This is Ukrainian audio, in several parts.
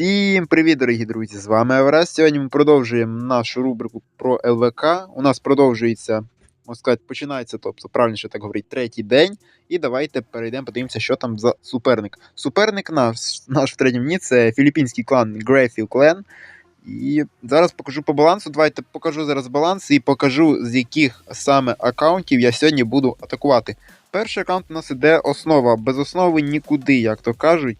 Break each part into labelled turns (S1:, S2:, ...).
S1: Всім привіт, дорогі друзі! З вами Еверест. Сьогодні ми продовжуємо нашу рубрику про ЛВК. У нас продовжується, можна сказати, починається, тобто, правильніше так говорити, третій день. І давайте перейдемо, подивимося, що там за суперник. Суперник наш, наш в третьому дні це філіппінський клан Грейфіл Клен. І зараз покажу по балансу. Давайте покажу зараз баланс і покажу, з яких саме аккаунтів я сьогодні буду атакувати. Перший аккаунт у нас іде основа. Без основи нікуди, як то кажуть.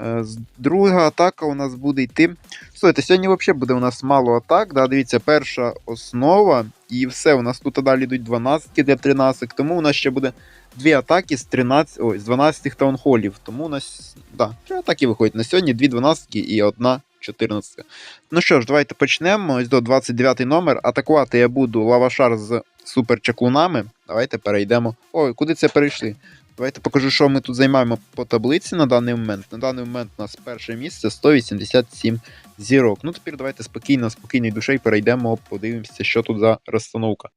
S1: Е, Друга атака у нас буде йти. Слухайте, сьогодні взагалі буде у нас мало атак. Да? Дивіться, перша основа, і все. У нас тут далі йдуть 12 для 13, тому у нас ще буде дві атаки з 13, ой, з 12 таунхолів. Тому у нас да, три атаки виходять на сьогодні, дві 12 і одна 14. Ну що ж, давайте почнемо. Ось до 29 номер. Атакувати я буду лавашар з суперчаклунами. Давайте перейдемо. Ой, куди це перейшли? Давайте покажу, що ми тут займаємо по таблиці на даний момент. На даний момент у нас перше місце 187 зірок. Ну тепер давайте спокійно, спокійною душею перейдемо, подивимося, що тут за розстановка.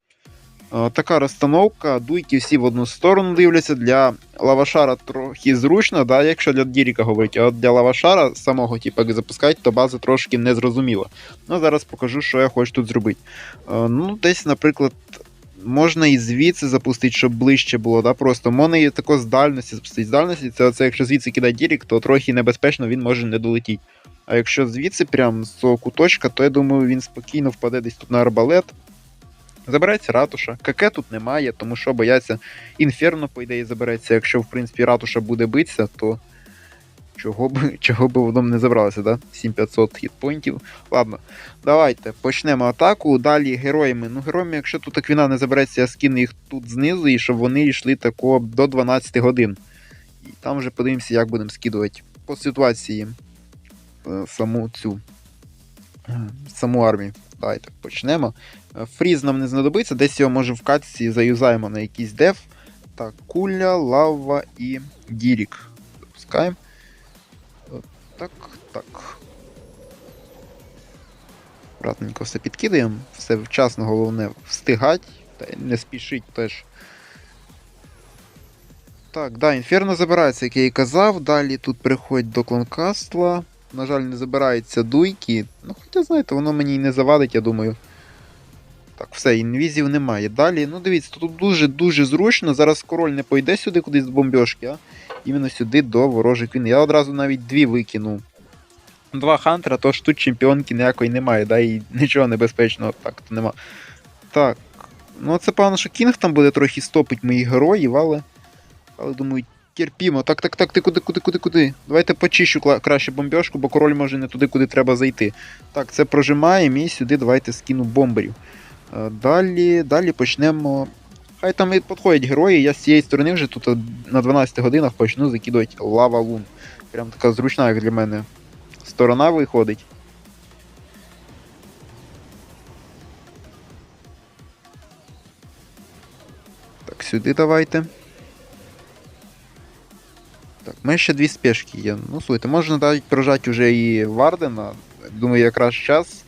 S1: Така розстановка, дуйки всі в одну сторону дивляться. Для лавашара трохи зручно, да, якщо для Діріка говорити, а от для лавашара самого, типу, як запускати, то база трошки незрозуміла. Ну, зараз покажу, що я хочу тут зробити. Ну, десь, наприклад, можна і звідси запустити, щоб ближче було. Да? Просто можна і тако з дальності запустити. З дальності, це, це якщо звідси кидає Дірік, то трохи небезпечно він може не долетіти. А якщо звідси, прям з цього куточка, то я думаю, він спокійно впаде десь тут на арбалет. Забереться ратуша. КК тут немає, тому що бояться. Інферно, по ідеї, забереться. Якщо, в принципі, ратуша буде битися, то чого б, чого б воно не забралося, да? 7500 хітпоінтів. Ладно, давайте почнемо атаку. Далі героями. Ну, героями, якщо тут аквіна не забереться, я скину їх тут знизу, і щоб вони йшли тако до 12 годин. І там вже подивимося, як будемо скидувати по ситуації е, саму цю е, саму армію. Давайте почнемо. Е, Фріз нам не знадобиться, десь його може в катці заюзаємо на якийсь деф. Так, куля, лава і дірік. Запускаємо. Так, так. Аккуратненько все підкидаємо. Все вчасно, головне встигать. Та не спішить теж. Так, да, інферно забирається, як я і казав. Далі тут приходять до кланкастла. На жаль, не забираються дуйки. Ну, хоча, знаєте, воно мені і не завадить, я думаю. Так, все, інвізів немає. Далі, ну дивіться, тут дуже-дуже зручно. Зараз король не пойде сюди кудись з бомбьошки, а іменно сюди до ворожих він. Я одразу навіть дві викинув. Два хантера, тож тут чемпіонки ніякої немає, да, і нічого небезпечного так то нема. Так. Ну це певно, що Кінг там буде трохи стопить моїх героїв, але. Але думаю, терпімо. Так, так, так, ти куди, куди, куди, куди? Давайте почищу краще бомбьошку, бо король може не туди, куди треба зайти. Так, це прожимаємо і сюди давайте скину бомберів. Е, Далі, далі почнемо. Хай там і підходять герої, я з цієї сторони вже тут на 12 годинах почну закидувати лава лун. Прям така зручна, як для мене. Сторона виходить. Так, сюди давайте. Так, мене ще дві спешки є. Ну, слухайте, можна навіть прожати вже і Вардена. Думаю, якраз час.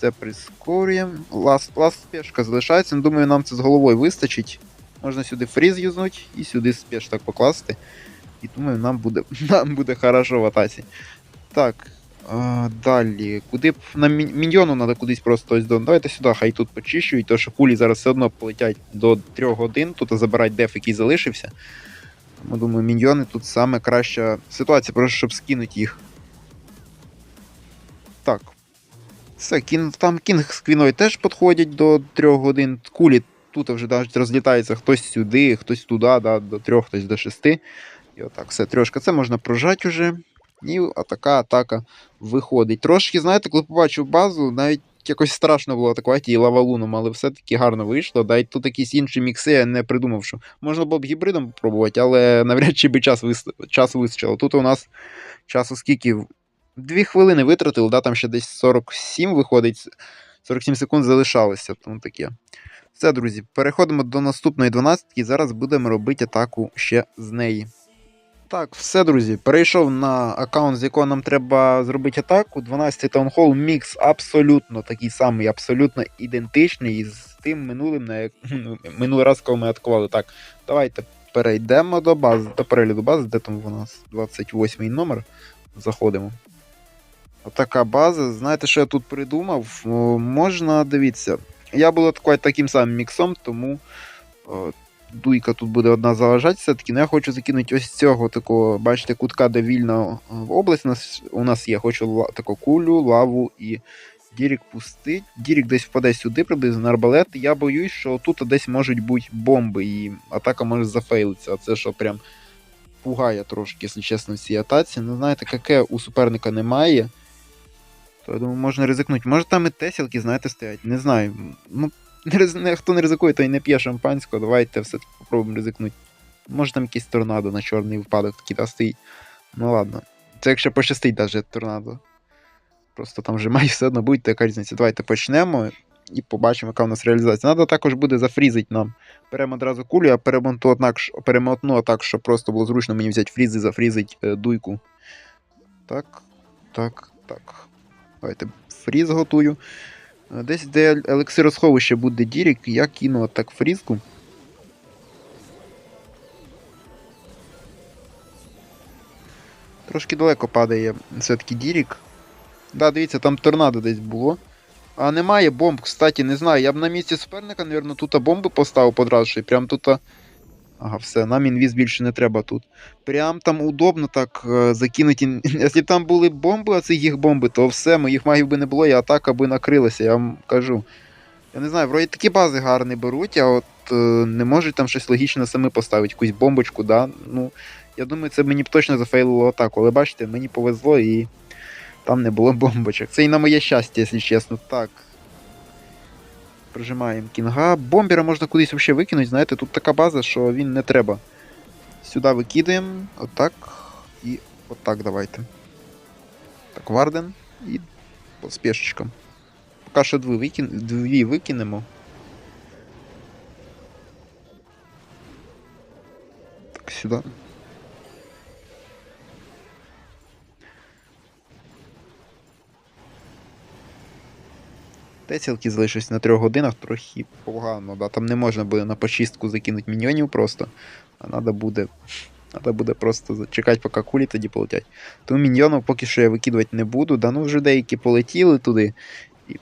S1: Це прискорюємо. Ласт, ласт спешка залишається. Ну, думаю, нам це з головою вистачить. Можна сюди фріз юзнуть і сюди спеш так покласти. І думаю, нам буде, нам буде хорошо в атаці. Так. А, далі. Куди б на мі- міньйону треба кудись просто ось до. Давайте сюди, хай тут почищують, тому що кулі зараз все одно полетять до 3 годин, тут забирають деф, який залишився. Тому думаю, міньйони тут саме краща ситуація, просто щоб скинути їх. Все, кін, там кінг з квіною теж підходять до 3 годин. Кулі тут вже навіть розлітаються хтось сюди, хтось туди, да, до 3, хтось до 6. І отак, все, трьошка. Це можна прожати уже. І така атака виходить. Трошки, знаєте, коли побачив базу, навіть якось страшно було атакувати її лавалуном, але все-таки гарно вийшло. Да, і тут якісь інші мікси, я не придумав, що можна було б гібридом попробувати, але навряд чи би час, вис... час вистачило. Тут у нас часу скільки? Дві хвилини витратили, да, там ще десь 47 виходить, 47 секунд залишалося, тому таке. Все, друзі, переходимо до наступної 12 і зараз будемо робити атаку ще з неї. Так, все, друзі, перейшов на аккаунт, з якого нам треба зробити атаку. 12-й таунхол мікс абсолютно такий самий, абсолютно ідентичний із тим минулим, на ну, минулий раз, коли ми атакували. Так, давайте перейдемо до бази, до перегляду бази, де там у нас 28-й номер. Заходимо. Отака база. Знаєте, що я тут придумав? Можна, дивіться. Я буду таким самим міксом, тому о, дуйка тут буде одна заважати все-таки. Ну я хочу закинути ось цього такого, бачите, кутка, де вільна область у нас, у нас є. Хочу таку кулю, лаву і Дірік пустить. Дірік десь впаде сюди, приблизно на арбалет. Я боюсь, що тут десь можуть бути бомби, і атака може зафейлитися. А це що прям пугає трошки, якщо чесно, в цій атаці. Ну, знаєте, яке у суперника немає. То я думаю, можна ризикнути. Може там і теселки, знаєте, стоять. Не знаю. Ну, не хто не ризикує, той не п'є шампанського. Давайте все-таки попробуємо ризикнути. Може там якийсь торнадо на чорний випадок такий та стоїть. Ну ладно. Це якщо пощастить навіть торнадо. Просто там вже має все одно будь яка різниця. Давайте почнемо і побачимо, яка у нас реалізація. Надо також буде зафрізити нам. Беремо одразу кулю, я перемотну так, щоб просто було зручно мені взяти фріз і зафрізити е, дуйку. Так, так, так. Давайте фріз готую. Е, Десь де елексиросховище буде Дірік, я кину отак фрізку. Трошки далеко падає все-таки Дірік. Да, дивіться, там торнадо десь було. А немає бомб, кстати, не знаю. Я б на місці суперника, мабуть, тут бомби поставив подразу, і прям тут. Ага, все, нам інвіз більше не треба тут. Прям там удобно так е, закинути. Якщо б там були бомби, а це їх бомби, то все, моїх магів би не було, і атака би накрилася, я вам кажу. Я не знаю, вроді такі бази гарні беруть, а от е, не можуть там щось логічно самі поставити, якусь бомбочку, да. Ну, я думаю, це мені б точно зафейлило атаку. Але бачите, мені повезло і там не було бомбочок. Це і на моє щастя, якщо чесно. Так. Прижимаємо кінга. Бомбера можна кудись взагалі викинути, знаєте, тут така база, що він не треба. Сюди викидаємо, отак. І отак давайте. Так, Варден і по спешечкам. Поки що дві, викин... дві викинемо. Так, сюди. Тесілки залишились на трьох годинах, трохи погано. Да? Там не можна буде на почистку закинути міньйонів просто. А треба буде. Треба буде просто чекати, поки кулі тоді полетять. Тому міньйонів поки що я викидувати не буду. Да ну вже деякі полетіли туди. І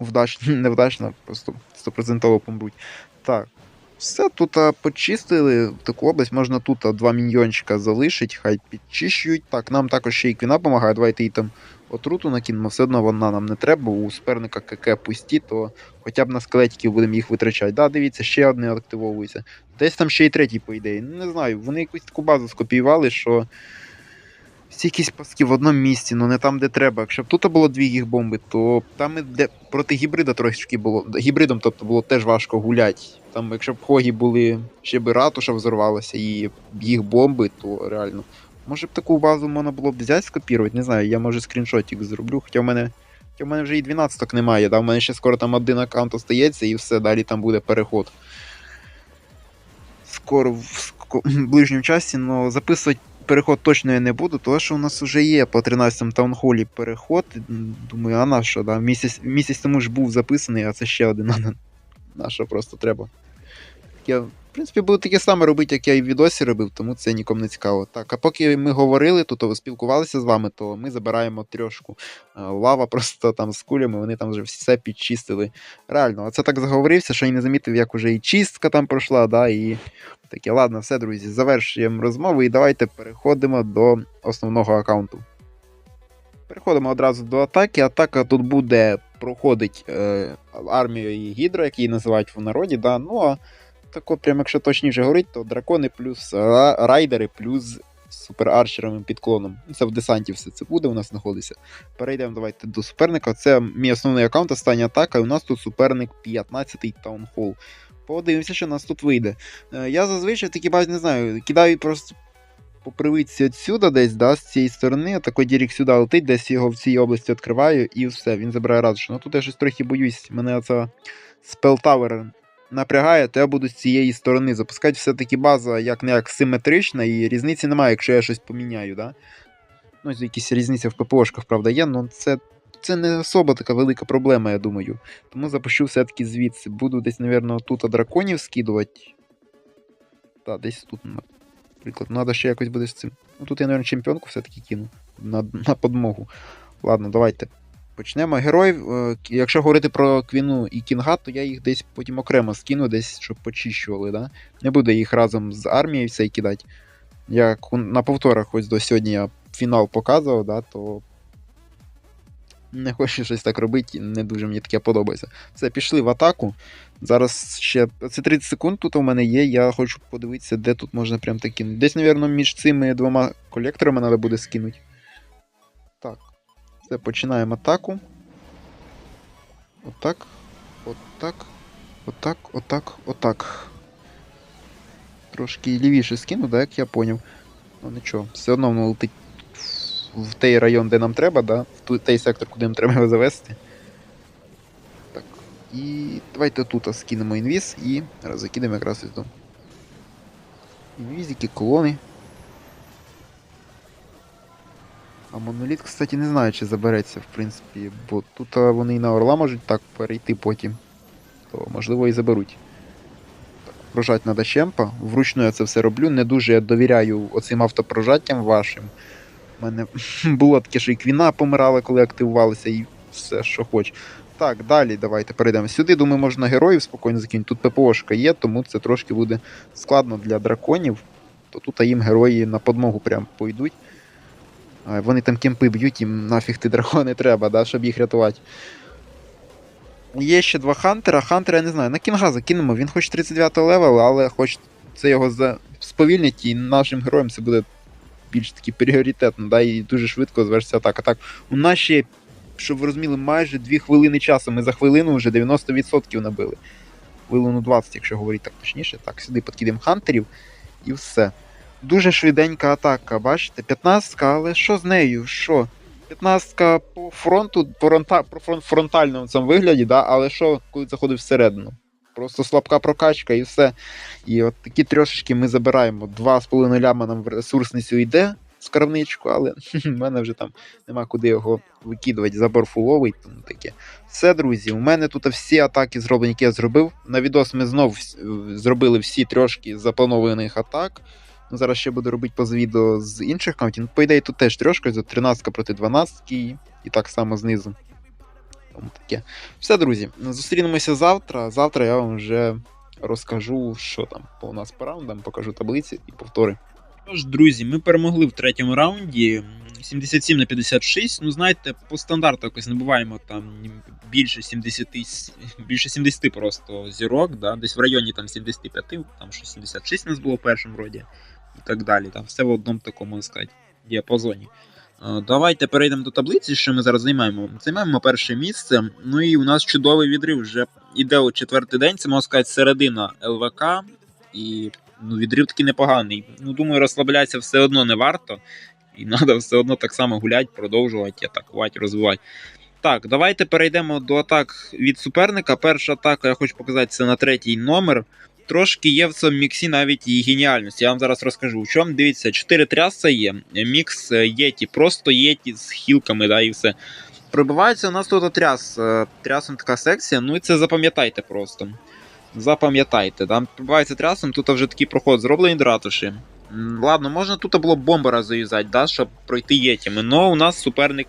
S1: вдачно, невдачно, просто 100% помруть. Так. Все тут почистили таку область, можна тут два міньйончика залишити, хай підчищують. Так, нам також ще і квіна допомагає. Давайте їй там отруту накинемо, все одно вона нам не треба. У суперника КК пусті, то хоча б на скелетиків будемо їх витрачати. Да, дивіться, ще одне активовується. Десь там ще й третій, по ідеї. Не знаю, вони якусь таку базу скопіювали, що всі якісь паски в одному місці, ну не там, де треба. Якщо б тут було дві їх бомби, то там де проти гібрида трошки було. Гібридом, тобто, було теж важко гуляти. Там, якщо б хогі були, ще б ратуша взорвалася і їх бомби, то реально. Може б таку базу можна було б взяти, скопірувати, не знаю, я може скріншотик зроблю, хоча в мене. Хоча в мене вже і 12 немає, да? в мене ще скоро там один аккаунт остається і все, далі там буде переход. Скоро в ск- ближньому часі, але записувати переход точно я не буду, тому що у нас вже є по 13-му таунхолі переход. Думаю, а на що, да? Місяць, місяць тому ж був записаний, а це ще один. а на- На що просто треба. Я, в принципі, буду таке саме робити, як я і в відосі робив, тому це нікому не цікаво. Так, а поки ми говорили тут, то спілкувалися з вами, то ми забираємо трьошку. Лава просто там з кулями, вони там вже все підчистили. Реально, оце так заговорився, що і не замітив, як уже і чистка там пройшла, да, і таке. Ладно, все, друзі, завершуємо розмову і давайте переходимо до основного аккаунту. Переходимо одразу до атаки. Атака тут буде проходить е, армією Гідро, як її називають в народі. Да? Ну а тако, прям якщо точніше говорити, то дракони плюс ра- райдери плюс суперарчером і підклоном. Це в десанті все це буде, у нас знаходиться. Перейдемо давайте до суперника. Це мій основний аккаунт, остання атака, і у нас тут суперник 15-й таунхол. Подивимося, що нас тут вийде. Е, Я зазвичай такі базі не знаю, кидаю просто по привичці отсюда десь, да, з цієї сторони, такий дірік сюди летить, десь його в цій області відкриваю, і все, він забирає радушу. Ну тут я щось трохи боюсь, мене оця спелтавер напрягає, то я буду з цієї сторони запускати. Все-таки база як не як симетрична, і різниці немає, якщо я щось поміняю. Да? Ну, якісь різниця в ППОшках, правда, є, але це, це не особо така велика проблема, я думаю. Тому запущу все-таки звідси. Буду десь, мабуть, тут драконів скидувати. Так, десь тут, наприклад. Надо ще якось буде з цим. Ну тут я, мабуть, чемпіонку все-таки кину на, на подмогу. Ладно, давайте почнемо. Героїв, е, якщо говорити про Квіну і Кінга, то я їх десь потім окремо скину, десь, щоб почищували, да? Не буду їх разом з армією все кидати. Як на повторах ось до сьогодні я фінал показував, да, то не хочу щось так робити, не дуже мені таке подобається. Все, пішли в атаку. Зараз ще це 30 секунд тут у мене є. Я хочу подивитися, де тут можна прям так кинути. Десь, мабуть, між цими двома колекторами треба буде скинути. Все, починаємо атаку. Отак. Отак. Отак, отак, отак. Трошки лівіше скину, да, як я поняв. Ну нічого, все одно воно летить в той район, де нам треба, да? в той сектор, куди нам треба його завести. Так. І давайте тут скинемо інвіз і закинемо якраз із дому. Інвізики, колони. А моноліт, кстати, не знаю, чи забереться, в принципі, бо тут вони і на орла можуть так перейти потім. То можливо і заберуть. Прожать треба щемпа. Вручну я це все роблю. Не дуже я довіряю оцим автопрожаттям вашим. У мене було таке, що і квіна помирала, коли активувалися, і все, що хоч. Так, далі давайте перейдемо сюди. Думаю, можна героїв спокійно закинути. Тут ППОшка є, тому це трошки буде складно для драконів. То тут їм герої на подмогу прям пойдуть. Вони там кемпи б'ють, їм нафіг ти дракони треба, да, щоб їх рятувати. Є ще два хантера. Хантера я не знаю. На кінга закинемо. Він хоч 39 левел, але хоч це його за... сповільнить, і нашим героям це буде більш таки пріоритетно, да, і дуже швидко звершиться атака. Так, у нас ще, щоб ви розуміли, майже 2 хвилини часу. Ми за хвилину вже 90% набили. Хвилину 20, якщо говорити так точніше. Так, сюди підкидемо хантерів і все. Дуже швиденька атака, бачите? 15, але що з нею? Що? 15 по фронту, по фронта, по фрон- фронтальному цьому вигляді, да, але що, коли заходить всередину? Просто слабка прокачка і все. І от такі трошечки ми забираємо. 2,5 ляма нам в ресурсницю йде в скарбничку, але в мене вже там нема куди його викидувати, забор фуловий, тому таке. Все, друзі, у мене тут всі атаки зроблені, які я зробив. На відос ми знов зробили всі трошки запланованих атак. Ну, зараз ще буду робити поза відео з інших каунтів. Ну, по ідеї, тут теж трошки, за 13 проти 12 і, так само знизу. Тому таке. Все, друзі, зустрінемося завтра. Завтра я вам вже розкажу, що там по нас по раундам, покажу таблиці і повтори.
S2: Тож, друзі, ми перемогли в третьому раунді. 77 на 56. Ну, знаєте, по стандарту якось набуваємо там більше 70, більше 70 просто зірок, да? десь в районі там 75, там що 76 у нас було в першому роді і так далі. Там все в одному такому, сказати, діапазоні. Е, Давайте перейдемо до таблиці, що ми зараз займаємо. Займаємо перше місце. Ну і у нас чудовий відрив вже іде у четвертий день, це можна сказати середина ЛВК. І ну, відрив такий непоганий. Ну, думаю, розслаблятися все одно не варто. І треба все одно так само гуляти, продовжувати, атакувати, розвивати. Так, давайте перейдемо до атак від суперника. Перша атака, я хочу показати, це на третій номер. Трошки є в цьому міксі навіть і геніальності. Я вам зараз розкажу. В чому дивіться, 4 тряса є. Мікс е, єті, просто єті з хілками, да, і все. Прибувається у нас тут тряс. е, Трясом така секція, ну і це запам'ятайте просто. Запам'ятайте, там прибувається трясом, тут вже такий проход зроблений до ратуші. Ладно, можна тут було бомбера заюзати, да, щоб пройти єтями. але у нас суперник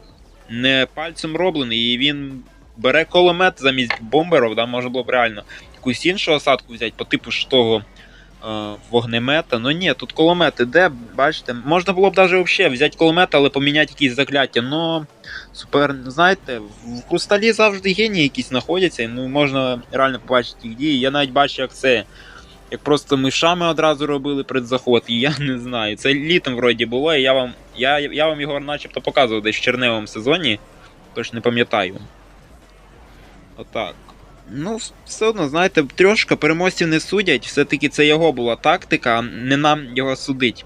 S2: не пальцем роблений, і він бере кулемет замість бомберів, да, може було б реально якусь іншу осадку взяти по типу ж того е, вогнемета. Ну ні, тут кулемет іде, бачите, можна було б навіть взагалі взяти кулемет, але поміняти якісь закляття. Но супер, знаєте, в хрусталі завжди генії якісь знаходяться, ну можна реально побачити їх дії. Я навіть бачу, як це. Як просто мишами одразу робили предзаход, і я не знаю. Це літом вроді було, і я вам, я, я вам його начебто показував десь в черневому сезоні, тож не пам'ятаю. Отак. Ну, все одно, знаєте, трьошка переможців не судять, все-таки це його була тактика, не нам його судить.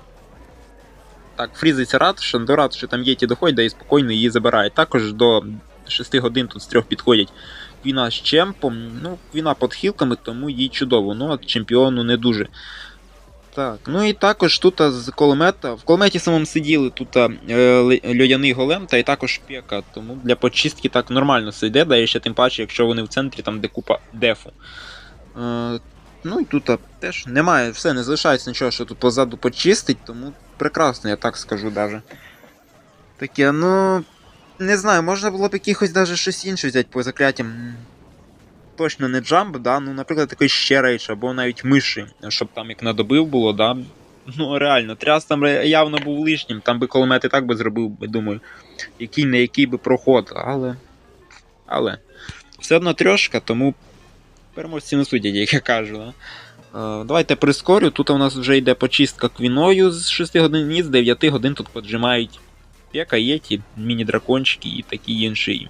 S2: Так, фрізиться ратуша, до ратуші там єті доходять, да і спокійно її забирають. Також до 6 годин тут з трьох підходять Квіна з чемпом. Ну, Квіна під хілками, тому їй чудово. Ну, а чемпіону не дуже. Так, ну і також тут з кулемета. В кулеметі самому сиділи тут е, льодяний голем та і також пека. Тому для почистки так нормально все йде, да і ще тим паче, якщо вони в центрі, там де купа дефу. Е, ну і тут теж немає, все, не залишається нічого, що тут позаду почистить, тому прекрасно, я так скажу даже. Таке, ну.
S1: Не знаю, можна було б якихось даже щось інше взяти по закляттям. Точно не джамп, да, ну, наприклад, такий ще рейдж, або навіть миші, щоб там як надобив було, да. Ну, реально, тряс там явно був лишнім, там би кулемет і так би зробив, думаю, який не який би проход, але. Але. Все одно трьошка, тому переможці не судять, як я кажу. Да? Е, давайте прискорю. Тут у нас вже йде почистка квіною з 6 годин, і з 9 годин тут поджимають Пека, Єті, міні-дракончики і такі інші.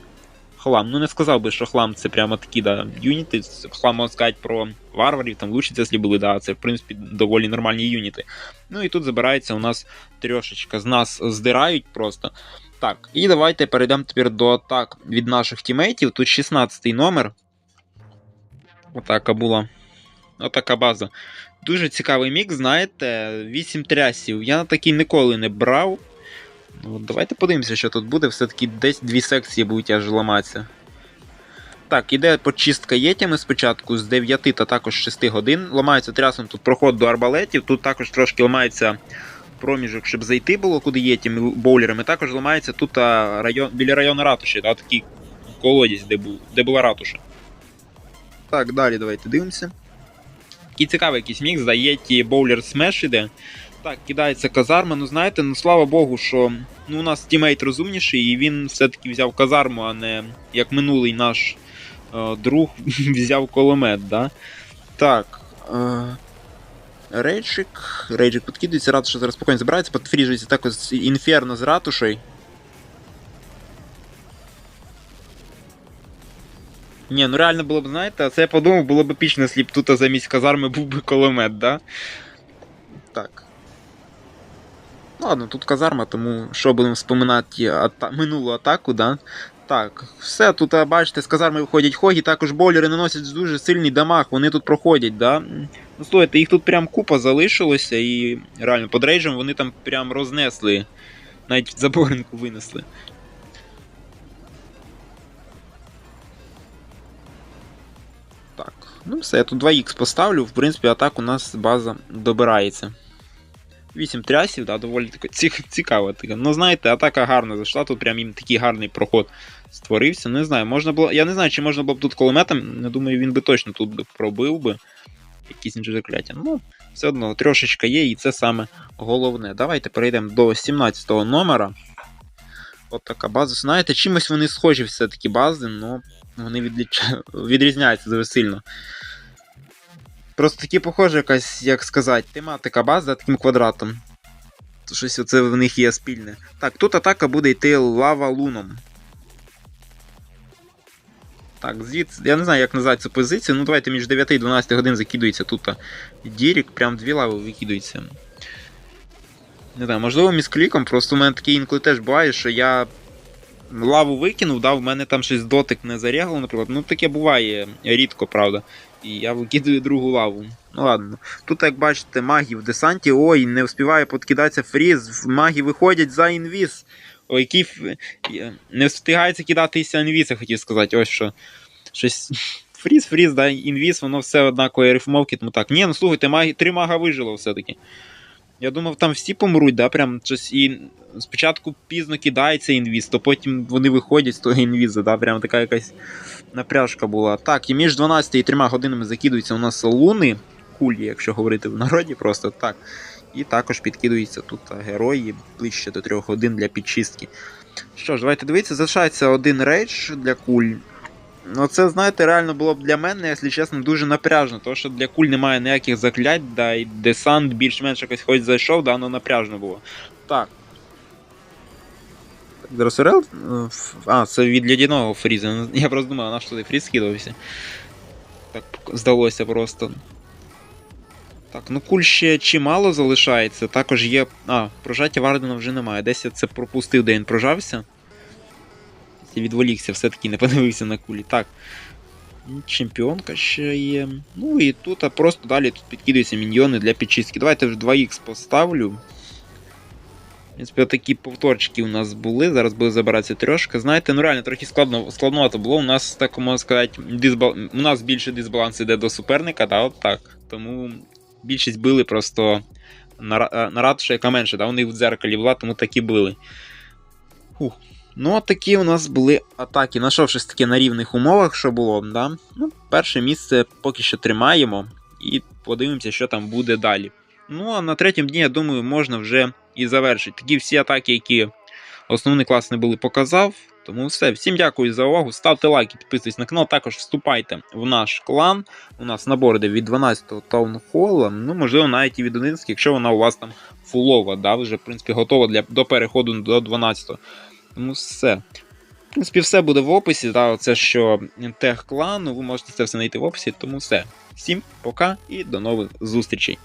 S1: Хлам. Ну не сказав би, що хлам це прямо такі, да, юніти. Хлам можна сказати про варварів, там лучше якщо були, да, це в принципі доволі нормальні юніти. Ну і тут забирається у нас трьошечка. З нас здирають просто. Так, і давайте перейдемо тепер до атак від наших тімейтів. Тут 16-й номер. Атака була. Отака база. Дуже цікавий мікс, знаєте, 8 трясів. Я на такий ніколи не брав. Ну, от давайте подивимося, що тут буде. Все-таки десь дві секції будуть аж ламатися. Так, іде почистка єтями спочатку з 9 та також 6 годин. Ламається трясом тут проход до арбалетів. Тут також трошки ламається проміжок, щоб зайти було куди єтями боулерами. Також ламається тут а, район, біля району ратуші, да, такий колодязь, де, був, де була ратуша. Так, далі давайте дивимося. Такий цікавий якийсь мікс, да, єті боулер смеш іде. Так, кидається казарма. Ну знаєте, ну слава Богу, що ну, у нас тімейт розумніший, і він все-таки взяв казарму, а не як минулий наш е, друг взяв кулемет, да? Так. Е, Рейджик. Рейджик підкидується, ратуша зараз спокійно збирається, підфріжується також інферно з ратушею. Ні, ну реально було б, знаєте, це я подумав, було б якщо б тут замість казарми був би кулемет, да? Так. Ладно, тут казарма, тому що будемо вспоминати ата... минулу атаку, да? Так, все, тут, бачите, з казарми виходять хогі, також бойлери наносять дуже сильний дамаг, вони тут проходять, да? Ну, слухайте, їх тут прям купа залишилося, і реально, под рейджем вони там прям рознесли. Навіть заборинку винесли. Так, ну все, я тут 2х поставлю, в принципі, атак у нас база добирається. 8 трясів, да, доволі тако цікаво. Таке. Ну, знаєте, атака гарна зайшла, тут прям їм такий гарний проход створився. Не знаю, можна було. Я не знаю, чи можна було б тут кулеметом. Не думаю, він би точно тут би пробив би. Якісь інші закляття. Ну, все одно трошечка є, і це саме головне. Давайте перейдемо до 17 го номера. От така база. Знаєте, чимось вони схожі все-таки бази, але вони відрізняються дуже сильно. Просто такі похожі якась, як сказати, тематика бази таким квадратом. Щось оце в них є спільне. Так, тут атака буде йти лава луном. Так, звідси. Я не знаю, як назвати цю позицію. Ну давайте між 9 і 12 годин закидується тут Дірік, прям дві лави викидується. Не знаю, можливо, міськліком, просто у мене таке інколи теж буває, що я лаву викинув, да, в мене там щось дотик не зарягало, наприклад. Ну таке буває рідко, правда. І я викидаю другу лаву. Ну ладно. Тут, як бачите, магі в десанті. Ой, не встигає подкидатися фріз. Магі виходять за інвіз. Ой, який. Не встигається кидатися інвіз, я хотів сказати. Ось що. Щось. Фріз, фріз, да, інвіз, воно все однакової рифмовки, тому так. Ні, ну слухайте, магі... три мага вижило все-таки. Я думав, там всі помруть, да, прям щось і спочатку пізно кидається інвіз, то потім вони виходять з того інвіза, да, прям така якась напряжка була. Так, і між 12 і 3 годинами закидуються у нас луни, кулі, якщо говорити в народі, просто так. І також підкидуються тут герої ближче до 3 годин для підчистки. Що ж, давайте дивитися, залишається один рейдж для куль. Ну, це, знаєте, реально було б для мене, якщо чесно, дуже напряжно, тому що для куль немає ніяких заклять, да, і десант більш-менш якось хоч зайшов, да, воно напряжно було. Так. Зараз РЛ? А, це від лядяного фріза. Ну, Я просто думав, на що туди фріз скидався. Так здалося просто. Так, ну куль ще чимало залишається. Також є. А, прожаття Вардена вже немає. Десь я це пропустив, де він прожався. Відволікся, все-таки не подивився на кулі. Так. Чемпіонка ще є. Ну і тут а просто далі тут підкидаються міньйони для підчистки. Давайте вже 2х поставлю. Принципі, такі повторчики у нас були. Зараз буде забиратися трьошка. Знаєте, ну реально трохи складно, складновато було. У нас, так можна сказати, дисбал... у нас більше дисбаланс іде до суперника, да, от так. Тому більшість били просто на, на ратушу, яка менше, да, у них в дзеркалі була, тому такі били. Ух.
S2: Ну, от такі у нас були атаки. Нашов щось таке на рівних умовах, що було, да? Ну, перше місце поки що тримаємо і подивимося, що там буде далі. Ну, а на третьому дні, я думаю, можна вже і завершити. Такі всі атаки, які основний клас не були, показав. Тому все. Всім дякую за увагу. Ставте лайки, підписуйтесь на канал. Також вступайте в наш клан. У нас набор йде від 12-го таунхола. Ну, можливо, навіть і від 11, якщо вона у вас там фулова, да, вже в принципі готова для, до переходу до 12-го. Тому все. В принципі, все буде в описі. Да, Це що тех клану, ви можете це все знайти в описі, тому все. Всім пока і до нових зустрічей.